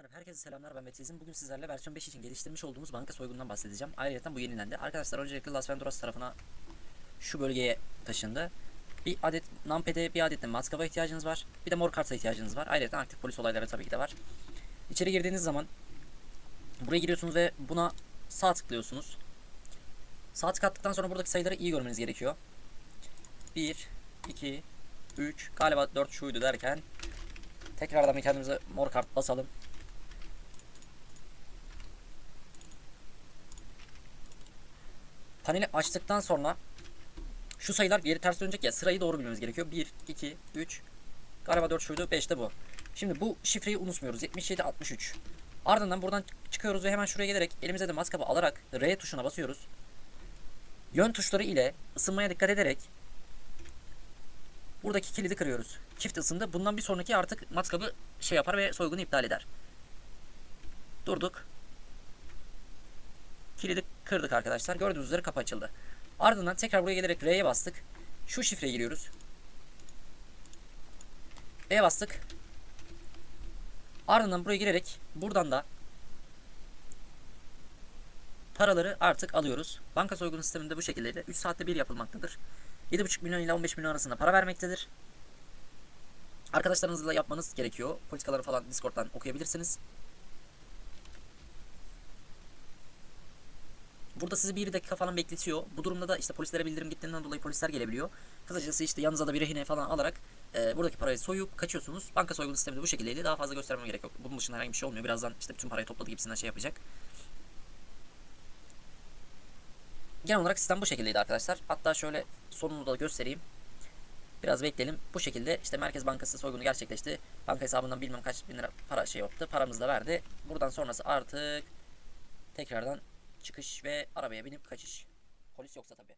Merhaba, herkese selamlar ben Betizim. Bugün sizlerle versiyon 5 için geliştirmiş olduğumuz banka soygunundan bahsedeceğim. Ayrıca bu yenilendi. Arkadaşlar öncelikle Las Venturas tarafına şu bölgeye taşındı. Bir adet Nampe'de bir adet de maskaba ihtiyacınız var. Bir de mor karta ihtiyacınız var. Ayrıca aktif polis olayları tabii ki de var. İçeri girdiğiniz zaman buraya giriyorsunuz ve buna sağ tıklıyorsunuz. Sağ tık attıktan sonra buradaki sayıları iyi görmeniz gerekiyor. 1, 2, 3, galiba 4 şuydu derken tekrardan kendimize mor kart basalım. Paneli açtıktan sonra şu sayılar geri ters dönecek ya sırayı doğru bilmemiz gerekiyor. 1, 2, 3, galiba 4 şuydu 5 de bu. Şimdi bu şifreyi unutmuyoruz. 77, 63. Ardından buradan çıkıyoruz ve hemen şuraya gelerek elimize de maskabı alarak R tuşuna basıyoruz. Yön tuşları ile ısınmaya dikkat ederek buradaki kilidi kırıyoruz. Çift ısındı. Bundan bir sonraki artık maskabı şey yapar ve soygunu iptal eder. Durduk. Kilidi kırdık arkadaşlar. Gördüğünüz üzere kapı açıldı. Ardından tekrar buraya gelerek R'ye bastık. Şu şifreye giriyoruz. R'ye bastık. Ardından buraya girerek buradan da paraları artık alıyoruz. Banka soygunu sisteminde bu şekilde 3 saatte bir yapılmaktadır. 7,5 milyon ile 15 milyon arasında para vermektedir. Arkadaşlarınızla yapmanız gerekiyor. Politikaları falan Discord'dan okuyabilirsiniz. Burada sizi bir dakika falan bekletiyor. Bu durumda da işte polislere bildirim gittiğinden dolayı polisler gelebiliyor. Kısacası işte yanınıza da bir rehine falan alarak e, buradaki parayı soyup kaçıyorsunuz. Banka soygunu sistemi de bu şekildeydi. Daha fazla göstermem gerek yok. Bunun dışında herhangi bir şey olmuyor. Birazdan işte bütün parayı topladı gibisinden şey yapacak. Genel olarak sistem bu şekildeydi arkadaşlar. Hatta şöyle sonunu da göstereyim. Biraz bekleyelim. Bu şekilde işte Merkez Bankası soygunu gerçekleşti. Banka hesabından bilmem kaç bin lira para şey yaptı. Paramızı da verdi. Buradan sonrası artık tekrardan çıkış ve arabaya binip kaçış. Polis yoksa tabii.